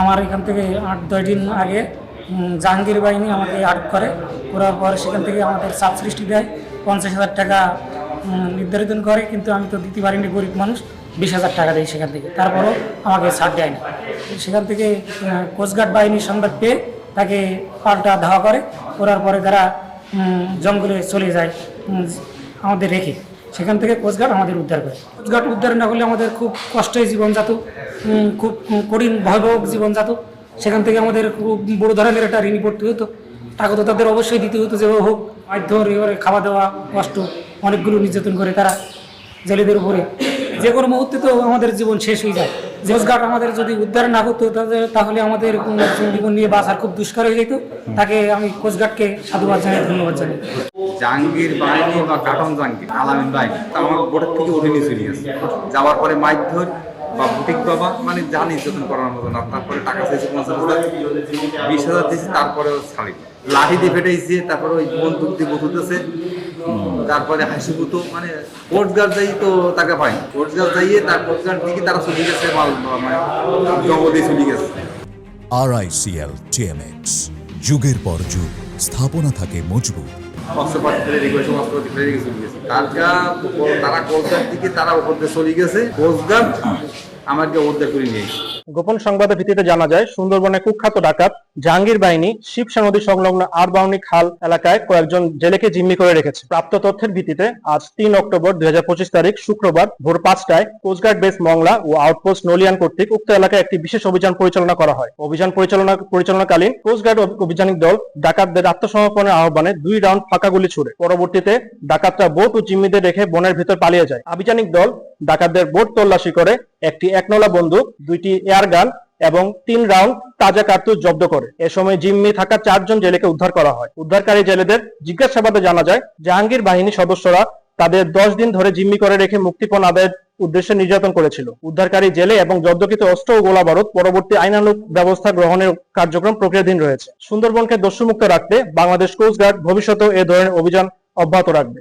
আমার এখান থেকে আট, দশ দিন আগে জাহাঙ্গীর বাহিনী আমাকে আটক করে। করার পর সেখান থেকে আমাদের সৃষ্টি দেয়, পঞ্চাশ হাজার টাকা নির্ধারিত করে, কিন্তু আমি তো দিতে পারিনি, গরিব মানুষ, বিশ হাজার টাকা দেয় সেখান থেকে। তারপরও আমাকে ছাড় দেয় না। সেখান থেকে কোস্টগার্ড বাহিনীর সংবাদ পেয়ে তাকে পাল্টা ধাওয়া করে। করার পরে তারা জঙ্গলে চলে যায় আমাদের রেখে। সেখান থেকে কোস্টগার্ড আমাদের উদ্ধার করে। কোস্টগার্ড উদ্ধার না করলে আমাদের খুব কষ্টে জীবন যেত খুব কঠিন, ভয়াবহ জীবন যেত। সেখান থেকে আমাদের খুব বড় ধরনের একটা ঋণ পড়তে হতো। টাকা তো তাদের অবশ্যই দিতে হতো যে হোক মাধ্যম খাওয়া দাওয়া, কষ্ট, অনেকগুলো নির্যাতন করে তারা জেলেদের উপরে। যে কোনো মুহূর্তে তো আমাদের জীবন শেষ হয়ে যায়। কোস্টগার্ড আমাদের যদি উদ্ধার না করতো তাহলে- আমাদের জীবন নিয়ে বাঁচার খুব দুষ্কার হয়ে যেত। তাকে আমি কোস্টগার্ডকে সাধুবাদ জানাই, ধন্যবাদ জানাই। জাহাঙ্গীর বাহিনী বা কাটন জাহাঙ্গীর, আলামিন বাহিনী আমার বোর্ডের থেকে নিয়ে চলে গেছে। যাওয়ার পরে মারধর বা বুটিক বাবা মানে যা নির্যাতন করার মতো না তারপরে টাকা চাইছে পঞ্চাশ হাজার, বিশ হাজার দিয়েছে তারপরে ছাড়ি। লাঠি দিয়ে ফেটেছে, তারপরে ওই বন্দুক দিয়ে বুতুতেছে তারপরে হাসি বুতো মানে কোর্ট গার্ড যাই তো তাকে পাই কোর্ট গার্ড যাইয়ে তার কোর্ট গার্ড দিকে তারা চলে গেছে, মাল মানে জঙ্গলে চলে গেছে। আরআইসিএল টিএমএক্স যুগের পর যুগ, স্থাপনা থাকে মজবুত। তার তারা কোস্টগার্ড থেকে তারা ওপর দিয়ে চলে গেছে কোস্টগার্ড আমাকে ওদের করে নিয়ে এসেছে। গোপন সংবাদের ভিত্তিতে জানা যায় সুন্দরবনে কুখ্যাত ডাকাত জাহাঙ্গীর বাহিনী শিবসা নদী সংলগ্ন আরবাউনি খাল এলাকায় কয়েকজন জেলেকে জিম্মি করে রেখেছে। প্রাপ্ত তথ্যের ভিত্তিতে আজ তিন অক্টোবর দুই তারিখ শুক্রবার ভোর পাঁচটায় কোস্টগার্ড বেস মংলা ও আউটপোস্ট নলিয়ান কর্তৃক উক্ত এলাকায় একটি বিশেষ অভিযান পরিচালনা করা হয়। অভিযান পরিচালনা পরিচালনাকালীন কোস্টগার্ড অভি- অভিযানিক দল ডাকাতদের আত্মসমর্পণের আহ্বানে দুই রাউন্ড ফাঁকা গুলি ছুড়ে। পরবর্তীতে ডাকাতরা বোট ও জিম্মিদের রেখে বনের ভিতর পালিয়ে যায়। আভিযানিক দল ডাকাতদের বোট তল্লাশি করে একটি একনলা বন্দুক, দুইটি এয়ার গান এবং তিন রাউন্ড তাজা কার্তুজ জব্দ করে। এ সময় জিম্মি থাকা চারজন জেলেকে উদ্ধার করা হয়। উদ্ধারকারী জেলেদের জিজ্ঞাসাবাদে জানা যায়, জাহাঙ্গীর বাহিনী সদস্যরা তাদের দশ দিন ধরে জিম্মি করে রেখে মুক্তিপণ আদায়ের উদ্দেশ্যে নির্যাতন করেছিল। উদ্ধারকারী জেলে এবং জব্দকৃত অস্ত্র ও গোলা বারুদ পরবর্তী আইনানুগ ব্যবস্থা গ্রহণের কার্যক্রম প্রক্রিয়াধীন রয়েছে। সুন্দরবনকে দস্যুমুক্ত রাখতে বাংলাদেশ কোস্ট গার্ড ভবিষ্যতেও এ ধরনের অভিযান অব্যাহত রাখবে।